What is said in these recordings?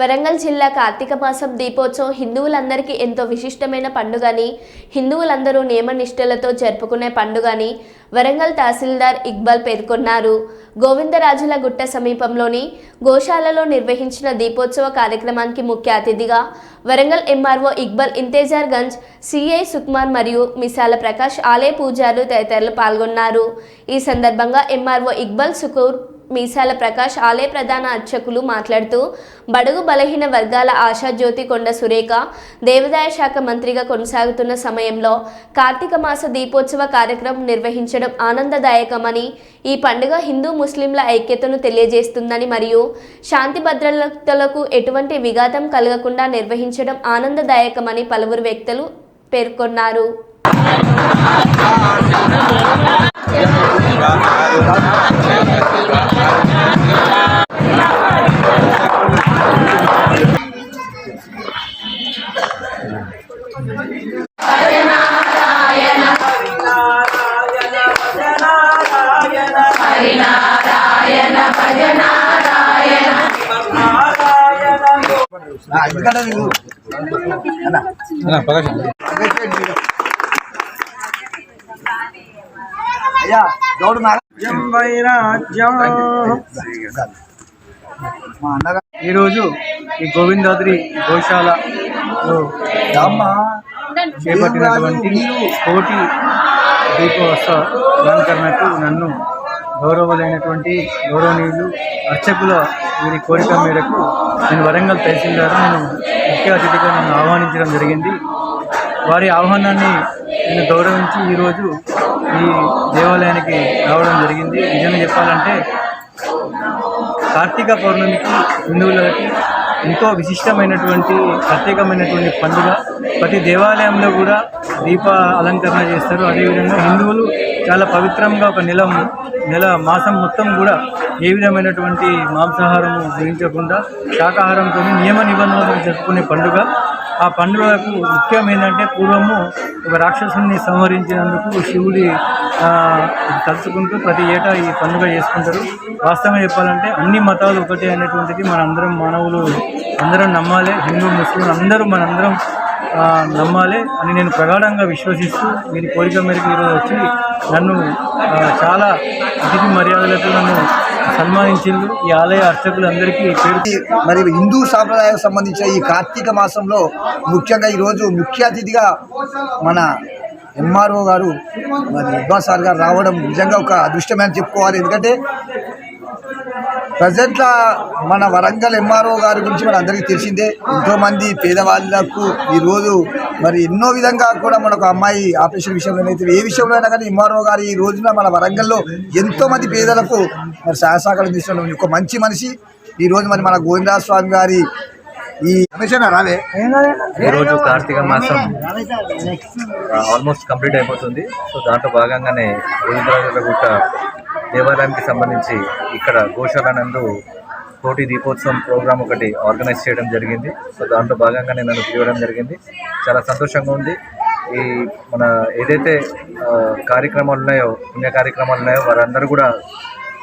వరంగల్ జిల్లా కార్తీక మాసం దీపోత్సవం హిందువులందరికీ ఎంతో విశిష్టమైన పండుగని హిందువులందరూ నియమనిష్టలతో జరుపుకునే పండుగని వరంగల్ తహసీల్దార్ ఇక్బాల్ పేర్కొన్నారు. గోవిందరాజుల గుట్ట సమీపంలోని గోశాలలో నిర్వహించిన దీపోత్సవ కార్యక్రమానికి ముఖ్య అతిథిగా వరంగల్ ఎంఆర్ఓ ఇక్బాల్ ఇంతేజార్ గంజ్ సిఐ సుకుమార్ మరియు మిసాల ప్రకాష్ ఆలయ పూజారులు తదితరులు పాల్గొన్నారు. ఈ సందర్భంగా ఎంఆర్ఓ ఇక్బాల్ సుకూర్ మీసాల ప్రకాష్ ఆలయ ప్రధాన అర్చకులు మాట్లాడుతూ బడుగు బలహీన వర్గాల ఆశాజ్యోతి కొండ సురేఖ దేవాదాయ శాఖ మంత్రిగా కొనసాగుతున్న సమయంలో కార్తీక మాస దీపోత్సవ కార్యక్రమం నిర్వహించడం ఆనందదాయకమని ఈ పండుగ హిందూ ముస్లింల ఐక్యతను తెలియజేస్తుందని మరియు శాంతి భద్రతలకు ఎటువంటి విఘాతం కలగకుండా నిర్వహించడం ఆనందదాయకమని పలువురు వ్యక్తులు పేర్కొన్నారు. ఎందుకంటే నీకు అయ్యా గౌడు మా మా అన్నగా ఈరోజు ఈ గోవిందాద్రి గోశాలలో అమ్మ చేపట్టినటువంటి కోటి దీపోత్సవ అలంకరణకు నన్ను గౌరవలైనటువంటి గౌరవనీయులు అర్చకుల వీరి కోరిక మేరకు నేను వరంగల్ తహసీల్దార్ నేను ముఖ్య అతిథిగా నన్ను ఆహ్వానించడం జరిగింది. వారి ఆహ్వానాన్ని నేను గౌరవించి ఈరోజు ఈ దేవాలయానికి రావడం జరిగింది. నిజంగా చెప్పాలంటే కార్తీక పౌర్ణమికి హిందువులకి ఎంతో విశిష్టమైనటువంటి ప్రత్యేకమైనటువంటి పండుగ. ప్రతి దేవాలయంలో కూడా దీప అలంకరణ చేస్తారు. అదేవిధంగా హిందువులు చాలా పవిత్రంగా ఒక నెల నెల మాసం మొత్తం కూడా ఏ విధమైనటువంటి మాంసాహారము గురించకుండా శాకాహారంతో నియమ నిబంధనలు జరుపుకునే పండుగ. ఆ పండుగకు ముఖ్యం ఏంటంటే పూర్వము ఒక రాక్షసుని సంహరించినందుకు శివుడి కలుసుకుంటూ ప్రతి ఏటా ఈ పండుగ చేసుకుంటారు. వాస్తవంగా చెప్పాలంటే అన్ని మతాలు ఒకటే అనేటువంటిది మన అందరం మానవులు అందరం నమ్మాలి హిందూ ముస్లిం అందరూ మనందరం నమ్మాలి అని నేను ప్రగాఢంగా విశ్వసిస్తూ మీరు కోరిక మేరకు ఈరోజు వచ్చి నన్ను చాలా అతిథి మర్యాదలతో నన్ను సన్మానించింది ఈ ఆలయ అర్చకులందరికీ పేరు మరి హిందూ సాంప్రదాయం సంబంధించిన ఈ కార్తీక మాసంలో ముఖ్యంగా ఈరోజు ముఖ్య అతిథిగా మన ఎంఆర్ఓ గారు మరి ఇబ్బాల్ సార్ గారు రావడం నిజంగా ఒక అదృష్టమే అని చెప్పుకోవాలి. ఎందుకంటే ప్రజెంట్గా మన వరంగల్ ఎంఆర్ఓ గారి గురించి మన అందరికీ తెలిసిందే. ఎంతోమంది పేదవాళ్ళకు ఈరోజు మరి ఎన్నో విధంగా కూడా మనకు అమ్మాయి ఆపరేషన్ విషయంలో అయితే ఏ విషయంలో అయినా కానీ ఎంఆర్ఓ గారు ఈ రోజున మన వరంగల్లో ఎంతోమంది పేదలకు మరి సహాయ సహకారం ఒక మంచి మనిషి. ఈ రోజు మరి మన గోవిందరాజ స్వామి గారి ఈ ఈరోజు కార్తీక మాసం ఆల్మోస్ట్ కంప్లీట్ అయిపోతుంది. సో దాంట్లో భాగంగానే గోవిందరాజుల గుట్ట దేవాలయానికి సంబంధించి ఇక్కడ గోశాల నందు కోటి దీపోత్సవం ప్రోగ్రామ్ ఒకటి ఆర్గనైజ్ చేయడం జరిగింది. సో దాంట్లో భాగంగానే నన్ను పిలవడం జరిగింది. చాలా సంతోషంగా ఉంది. ఈ మన ఏదైతే కార్యక్రమాలు ఉన్నాయో పుణ్య కార్యక్రమాలు ఉన్నాయో వారందరూ కూడా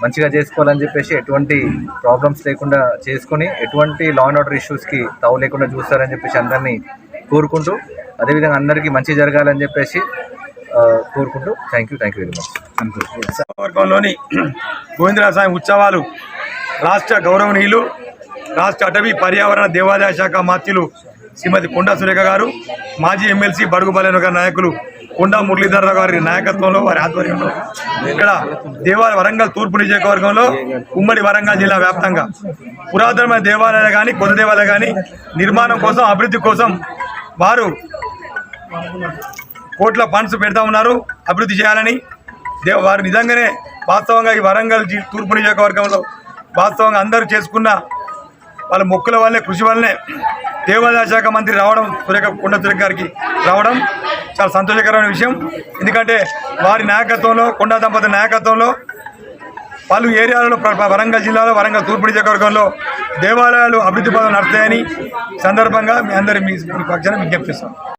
మంచిగా చేసుకోవాలని చెప్పేసి ఎటువంటి ప్రాబ్లమ్స్ లేకుండా చేసుకొని ఎటువంటి లా అండ్ ఆర్డర్ ఇష్యూస్కి తావు లేకుండా చూస్తారని చెప్పేసి అందరినీ కోరుకుంటూ అదేవిధంగా అందరికీ మంచి జరగాలని చెప్పేసి కోరుకుంటూ thank you thank you very much వర్గంలోని Govindaraja స్వామి ఉత్సవాలు రాష్ట్ర గౌరవనీయులు రాష్ట్ర అటవీ పర్యావరణ దేవాదాయ శాఖ మాత్యులు శ్రీమతి కొండా సురేఖ గారు మాజీ ఎమ్మెల్సీ బడుగు బలైన నాయకులు కొండా మురళీధర గారి నాయకత్వంలో వారి ఆధ్వర్యంలో ఇక్కడ దేవాలయ వరంగల్ తూర్పు నియోజకవర్గంలో ఉమ్మడి వరంగల్ జిల్లా వ్యాప్తంగా పురాతనమైన దేవాలయాలు కానీ కొత్త దేవాలయాలు కానీ నిర్మాణం కోసం అభివృద్ధి కోసం వారు కోట్ల ఫండ్స్ పెడతా ఉన్నారు. అభివృద్ధి చేయాలని దేవ వారు నిజంగానే వాస్తవంగా ఈ వరంగల్ జి తూర్పు నియోజకవర్గంలో వాస్తవంగా అందరూ చేసుకున్న వాళ్ళ మొక్కుల వల్లే కృషి వల్లనే దేవాదాయ శాఖ మంత్రి రావడం సురేఖ కొండ సురేఖ గారికి రావడం చాలా సంతోషకరమైన విషయం. ఎందుకంటే వారి నాయకత్వంలో కొండా దంపతుల నాయకత్వంలో పలు ఏరియాలలో వరంగల్ జిల్లాలో వరంగల్ తూర్పు నియోజకవర్గంలో దేవాలయాలు అభివృద్ధి పదం నడుస్తాయని సందర్భంగా మీ అందరి మీ పక్షాన్ని పక్షాన